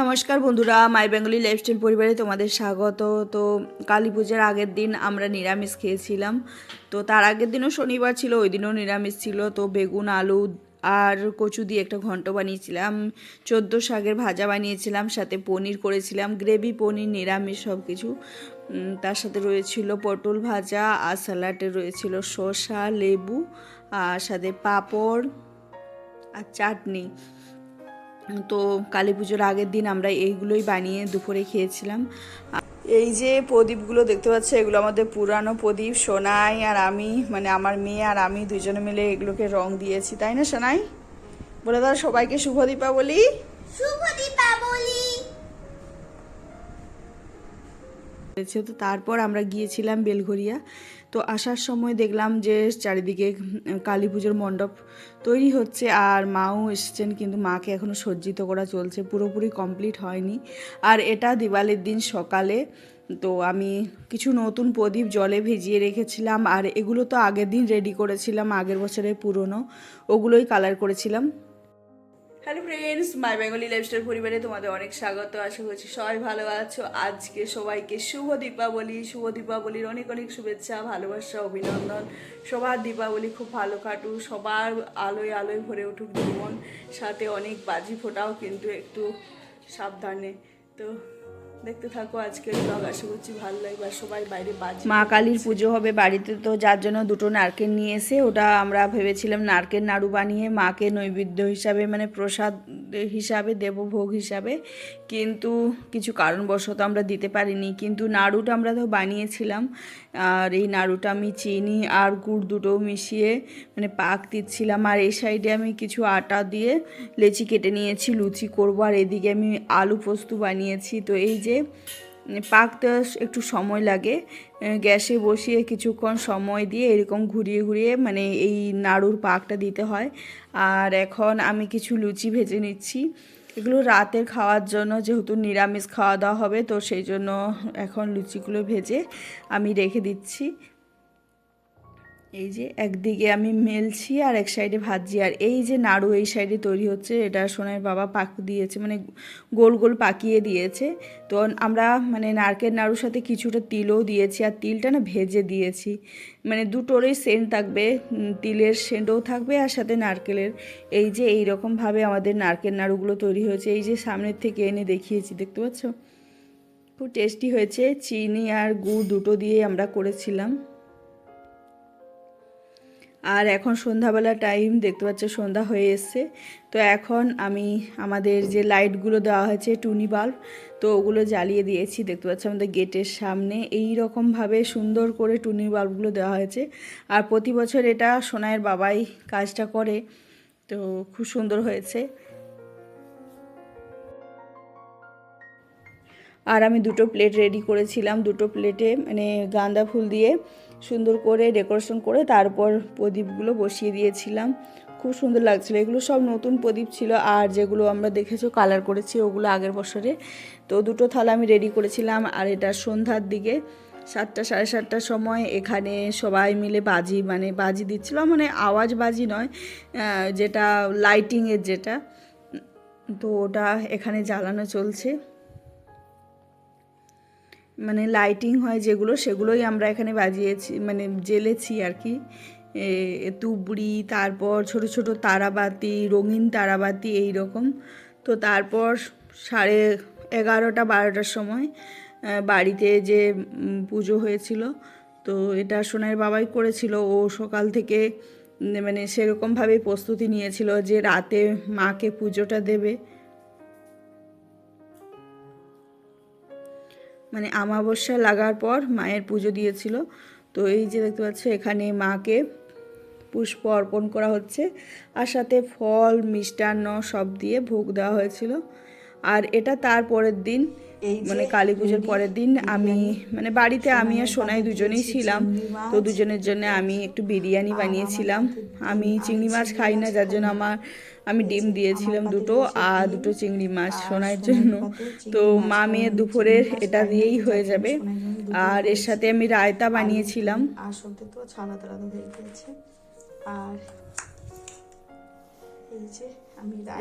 নমস্কার বন্ধুরা, মাই Bengali lifestyle পরিবারে তোমাদের স্বাগত। তো কালী পূজার আগের দিন আমরা নিরামিষ খেয়েছিলাম। তো তার আগের দিনও শনিবার ছিল, ওই দিনও নিরামিষ ছিল। তো বেগুন, আলু আর কচু দিয়ে একটা ঘন্ট বানিয়েছিলাম, চোদ্দ শাকের ভাজা বানিয়েছিলাম, সাথে পনির করেছিলাম, গ্রেভি, পনির, নিরামিষ সব কিছু তার সাথে রয়েছিল পটল ভাজা, আর স্যালাডে রয়েছিল শসা, লেবু, আর সাথে পাঁপড় আর চাটনি। তো কালী পুজোর আগের দিন আমরা এইগুলোই বানিয়ে দুপুরে খেয়েছিলাম। এই যে প্রদীপগুলো দেখতে পাচ্ছ এগুলো আমাদের পুরানো প্রদীপ। সোনাই আর আমি মানে আমার মেয়ে আর আমি দুজনে মিলে এগুলোকে রং দিয়েছি তাই না সোনাই? বলে দাও সবাইকে শুভ দীপাবলি শুভ দীপাবলি তো তারপর আমরা গিয়েছিলাম বেলঘরিয়া তো আসার সময় দেখলাম যে চারিদিকে কালী পুজোর মণ্ডপ তৈরি হচ্ছে আর মাও এসেছেন কিন্তু মাকে এখনও সজ্জিত করা চলছে, পুরোপুরি কমপ্লিট হয়নি। আর এটা দিওয়ালির দিন সকালে, তো আমি কিছু নতুন প্রদীপ জলে ভিজিয়ে রেখেছিলাম আর এগুলো তো আগের দিন রেডি করেছিলাম, আগের বছরের পুরনো, ওগুলোই কালার করেছিলাম। Hello friends my Bengali lifestyle পরিবারে তোমাদের অনেক স্বাগত। আশা করছি সবাই ভালো আছো। আজকে সবাইকে শুভ দীপাবলি, শুভ দীপাবলির অনেক অনেক শুভেচ্ছা, ভালোবাসা, অভিনন্দন। সবার দীপাবলি খুব ভালো কাটুক, সবার আলোয় আলোয় ভরে উঠুক জীবন। সাথে অনেক বাজি ফোটাও কিন্তু একটু সাবধানে। তো দেখতে থাকো, আজকের ব্লগ আশা করছি ভালো লাগবে আর সবাই বাইরে বাজে মা কালীর পুজো হবে বাড়িতে, তো যার জন্য দুটো নারকেল নিয়ে এসে ওটা আমরা ভেবেছিলাম নারকেল নাড়ু বানিয়ে মাকে নৈবেদ্য হিসাবে মানে প্রসাদ হিসাবে দেব ভোগ হিসাবে। কিন্তু কিছু কারণবশত আমরা দিতে পারিনি। কিন্তু নাড়ুটা আমরা তো বানিয়েছিলাম। আর এই নাড়ুটা আমি চিনি আর গুড় দুটো মিশিয়ে মানে পাক দিচ্ছিলাম। আর এই সাইডে আমি কিছু আটা দিয়ে লেচি কেটে নিয়েছি, লুচি করব। আর এদিকে আমি আলু পোস্ত বানিয়েছি। তো এই যে পাকতে একটু সময় লাগে গ্যাসে বসিয়ে কিছুক্ষণ সময় দিয়ে এরকম ঘুরিয়ে ঘুরিয়ে মানে এই নাড়ুর পাকটা দিতে হয়। আর এখন আমি কিছু লুচি ভেজে নিচ্ছি। এগুলো রাতের খাওয়ার জন্য যেহেতু নিরামিষ খাওয়া দাওয়া হবে, তো সেই জন্য এখন লুচিগুলো ভেজে আমি রেখে দিচ্ছি। এই যে একদিকে আমি মেলছি আর এক সাইডে ভাজছি। আর এই যে নাড়ু এই সাইডে তৈরি হচ্ছে, এটা সোনার বাবা পাক দিয়েছে মানে গোল গোল পাকিয়ে দিয়েছে। তো আমরা মানে নারকেল নাড়ুর সাথে কিছুটা তিলও দিয়েছি, আর তিলটা না ভেজে দিয়েছি। মানে দুটোরই সেন্ট থাকবে তিলের সেন্টও থাকবে আর সাথে নারকেলের। এই যে এই রকমভাবে আমাদের নারকেল নাড়ুগুলো তৈরি হয়েছে। এই যে সামনের থেকে এনে দেখিয়েছি, দেখতে পাচ্ছ? খুব টেস্টি হয়েছে। চিনি আর গুড় দুটো দিয়ে আমরা করেছিলাম। আর এখন সন্ধ্যাবেলা টাইম দেখতে পাচ্ছ সন্ধ্যা হয়ে এসছে। তো এখন আমি আমাদের যে লাইটগুলো দেওয়া হয়েছে, টুনি বাল্ব, তো ওগুলো জ্বালিয়ে দিয়েছি। দেখতে পাচ্ছ আমাদের গেটের সামনে। এই রকমভাবে সুন্দর করে টুনি বাল্বগুলো দেওয়া হয়েছে। আর প্রতি বছর এটা সোনায়ের বাবাই কাজটা করে। তো খুব সুন্দর হয়েছে। আর আমি দুটো প্লেট রেডি করেছিলাম। দুটো প্লেটে মানে গাঁদা ফুল দিয়ে সুন্দর করে ডেকোরেশন করে তারপর প্রদীপগুলো বসিয়ে দিয়েছিলাম। খুব সুন্দর লাগছিল। এগুলো সব নতুন প্রদীপ ছিল আর যেগুলো আমরা দেখেছ কালার করেছি, ওগুলো আগের বছরে। তো দুটো থালা আমি রেডি করেছিলাম আর এটা সন্ধ্যার দিকে সাতটা, সাড়ে সাতটার সময় এখানে সবাই মিলে বাজি মানে বাজি দিচ্ছিল। মানে আওয়াজ বাজি নয় যেটা লাইটিংয়ের যেটা। তো ওটা এখানে জ্বালানো চলছে। মানে লাইটিং হয় যেগুলো, সেগুলোই আমরা এখানে বাজিয়েছি মানে জ্বেলেছি আর কি। তুবড়ি, তারপর ছোট ছোট তারাবাতি, রঙিন তারাবাতি এই রকম তো তারপর সাড়ে এগারোটা, বারোটার সময় বাড়িতে যে পুজো হয়েছিল, তো এটা সোনার বাবাই করেছিল। ও সকাল থেকে মানে সেরকমভাবেই প্রস্তুতি নিয়েছিল যে রাতে মাকে পুজোটা দেবে। মানে আমাবস্যা লাগার পর মায়ের পুজো দিয়েছিল। তো এই যে দেখতে পাচ্ছ, এখানে মাকে পুষ্প অর্পণ করা হচ্ছে। আর সাথে ফল, মিষ্টান্ন সব দিয়ে ভোগ দেওয়া হয়েছিল। আর এটা তার পরের দিন মানে কালী পুজোর পরের দিন আমি মানে বাড়িতে আমি আর সোনাই দুজনেই ছিলাম। তো দুজনের জন্য আমি একটু বিরিয়ানি বানিয়েছিলাম। আমি চিংড়ি মাছ খাই না যার জন্য আমার আমি ডিম দিয়েছিলাম দুটো আর দুটো চিংড়ি মাছ সোনাইয়ের জন্য। তো মা মেয়ের দুপুরের এটা দিয়েই হয়ে যাবে। আর এর সাথে আমি রায়তা বানিয়েছিলাম। আর সত্যি তো ছানা তারা আর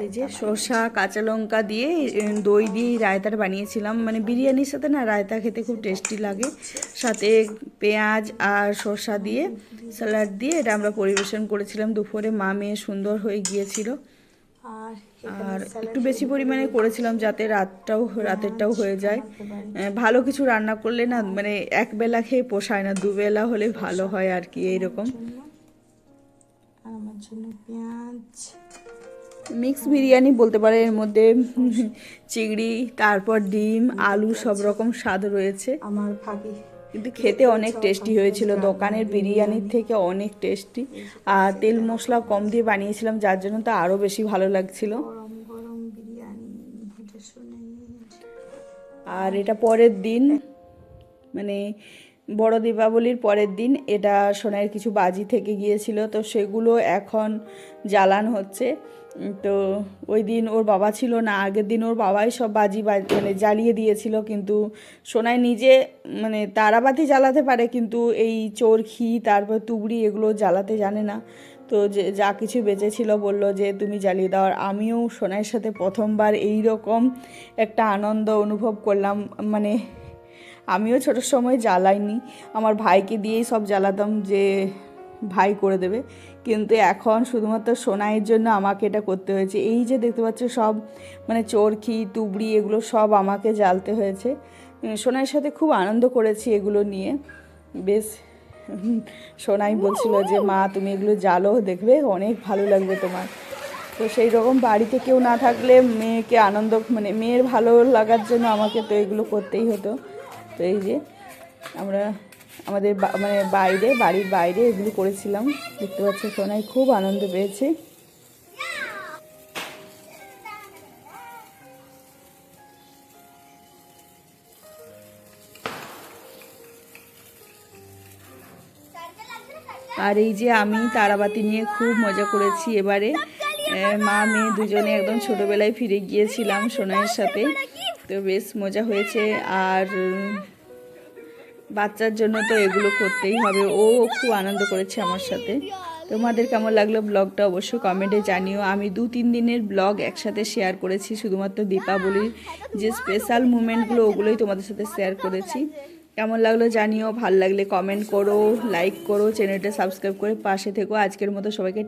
এই যে শসা কাঁচা লঙ্কা দিয়ে দই দিয়ে রায়তাটা বানিয়েছিলাম। মানে বিরিয়ানির সাথে না রায়তা খেতে খুব টেস্টি লাগে। সাথে পেঁয়াজ আর শসা দিয়ে স্যালাড দিয়ে এটা আমরা পরিবেশন করেছিলাম দুপুরে। মা মেয়ে সুন্দর হয়ে গিয়েছিল। আর একটু বেশি পরিমাণে করেছিলাম যাতে রাতটাও রাতেরটাও হয়ে যায়। ভালো কিছু রান্না করলে না মানে একবেলা খেয়ে পোষায় না দুবেলা হলে ভালো হয় আর কি এইরকম। আমার জন্য পেঁয়াজ মিক্স বিরিয়ানি বলতে পারে এর মধ্যে চিংড়ি তারপর ডিম আলু সব রকম স্বাদ রয়েছে। আমার ভাগে। কিন্তু খেতে অনেক টেস্টি হয়েছিল দোকানের বিরিয়ানির থেকে অনেক টেস্টি। আর তেল মশলা কম দিয়ে বানিয়েছিলাম যার জন্য তো আরও বেশি ভালো লাগছিল। আর এটা পরের দিন মানে বড় দীপাবলির পরের দিন এটা সোনার কিছু বাজি থেকে গিয়েছিল, তো সেগুলো এখন জ্বালান হচ্ছে। তো ওই দিন ওর বাবা ছিল না, আগের দিন ওর বাবাই সব বাজি মানে জ্বালিয়ে দিয়েছিল, কিন্তু সোনায় নিজে মানে তারাবাতি জ্বালাতে পারে, কিন্তু এই চোরখি তারপর তুবড়ি এগুলো জ্বালাতে জানে না। তো যে, যা কিছু বেঁচেছিল বলল যে, তুমি জ্বালিয়ে দাও। আর আমিও সোনাইয়ের সাথে প্রথমবার এই রকম একটা আনন্দ অনুভব করলাম মানে আমিও ছোটোর সময় জ্বালাইনি। আমার ভাইকে দিয়েই সব জ্বালাতাম যে ভাই করে দেবে। কিন্তু এখন শুধুমাত্র সোনাইয়ের জন্য আমাকে এটা করতে হয়েছে। এই যে দেখতে পাচ্ছ সব মানে চরখি, তুবড়ি এগুলো সব আমাকে জ্বালতে হয়েছে। সোনাইয়ের সাথে খুব আনন্দ করেছি এগুলো নিয়ে। বেশ, সোনাই বলছিল যে, মা, তুমি এগুলো জ্বালো, দেখবে অনেক ভালো লাগবে তোমার। তো সেই রকম বাড়িতে কেউ না থাকলে মেয়েকে আনন্দ মানে মেয়ের ভালো লাগার জন্য আমাকে তো এগুলো করতেই হতো। তো এই যে আমরা আমাদের মানে বাইরে, বাড়ির বাইরে এগুলো করেছিলাম। দেখতে পাচ্ছি, সোনাই খুব আনন্দ পেয়েছে। আর এই যে আমি তারাবাতি নিয়ে খুব মজা করেছি এবারে। মা, মেয়ে দুজনে একদম ছোটবেলায় ফিরে গিয়েছিলাম সোনাইয়ের সাথে। তো বেশ মজা হয়েছে আর বাচ্চার জন্য তো এগুলো করতেই হবে। ও খুব আনন্দ করেছে আমার সাথে। তোমাদের কেমন লাগল ব্লগটা অবশ্যই কমেন্টে জানিও। আমি দু তিন দিনের ব্লগ একসাথে শেয়ার করেছি, শুধুমাত্র দীপাবলির যে স্পেশাল মুমেন্টগুলো ওগুলোই তোমাদের সাথে শেয়ার করেছি। কেমন লাগল জানিও, ভালো লাগলে কমেন্ট করো লাইক করো চ্যানেলটা সাবস্ক্রাইব করে পাশে থেকো। আজকের মতো সবাইকে